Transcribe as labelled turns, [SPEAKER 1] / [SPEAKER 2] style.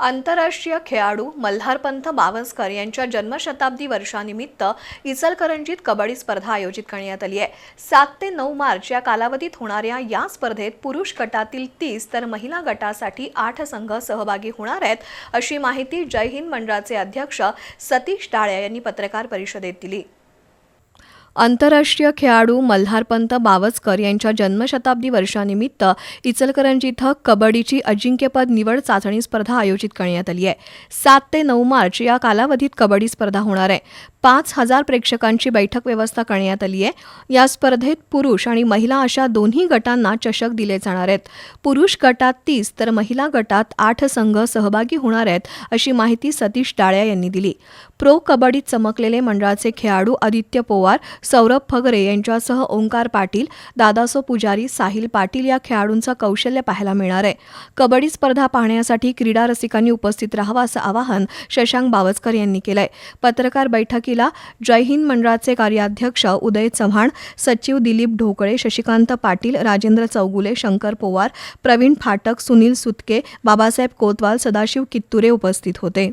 [SPEAKER 1] आंतरराष्ट्रीय खेळाडू मल्हारपंत बावस्कर यांच्या जन्मशताब्दी वर्षानिमित्त इचलकरंजीत कबड्डी स्पर्धा आयोजित करण्यात आली आहे. सात ते नऊ मार्च या कालावधीत होणाऱ्या या स्पर्धेत पुरुष गटातील तीस तर महिला गटासाठी आठ संघ सहभागी होणार आहेत अशी माहिती जय हिंद मंडळाचे अध्यक्ष सतीश डाळे यांनी पत्रकार परिषदेत दिली. आंतरराष्ट्रीय खेळाडू मल्हारपंत बावस्कर यांच्या जन्मशताब्दी वर्षानिमित्त इचलकरंजी इथं कबड्डीची अजिंक्यपद निवड चाचणी स्पर्धा आयोजित करण्यात आली आहे. सात ते नऊ मार्च या कालावधीत कबड्डी स्पर्धा होणार आहे. पाच हजार प्रेक्षकांची बैठक व्यवस्था करण्यात आली आहे. या स्पर्धेत पुरुष आणि महिला अशा दोन्ही गटांना चषक दिले जाणार आहेत. पुरुष गटात तीस तर महिला गटात आठ संघ सहभागी होणार आहेत अशी माहिती सतीश डाळ्या यांनी दिली. प्रो कबड्डीत चमकलेले मंडळाचे खेळाडू आदित्य पोवार सौरभ फगरे यांच्यासह ओंकार पाटील दादासो पुजारी साहिल पाटील या खेळाडूंचं कौशल्य पाहायला मिळणार आहे. कबड्डी स्पर्धा पाहण्यासाठी क्रीडा रसिकांनी उपस्थित राहावं असं आवाहन शशांक बावचकर यांनी केलंय. पत्रकार बैठकीला जय हिंद मंडळाचे कार्याध्यक्ष उदय चव्हाण सचिव दिलीप ढोकळे शशिकांत पाटील राजेंद्र चौगुले शंकर पोवार प्रवीण फाटक सुनील सुतके बाबासाहेब कोतवाल सदाशिव कित्तुरे उपस्थित होते.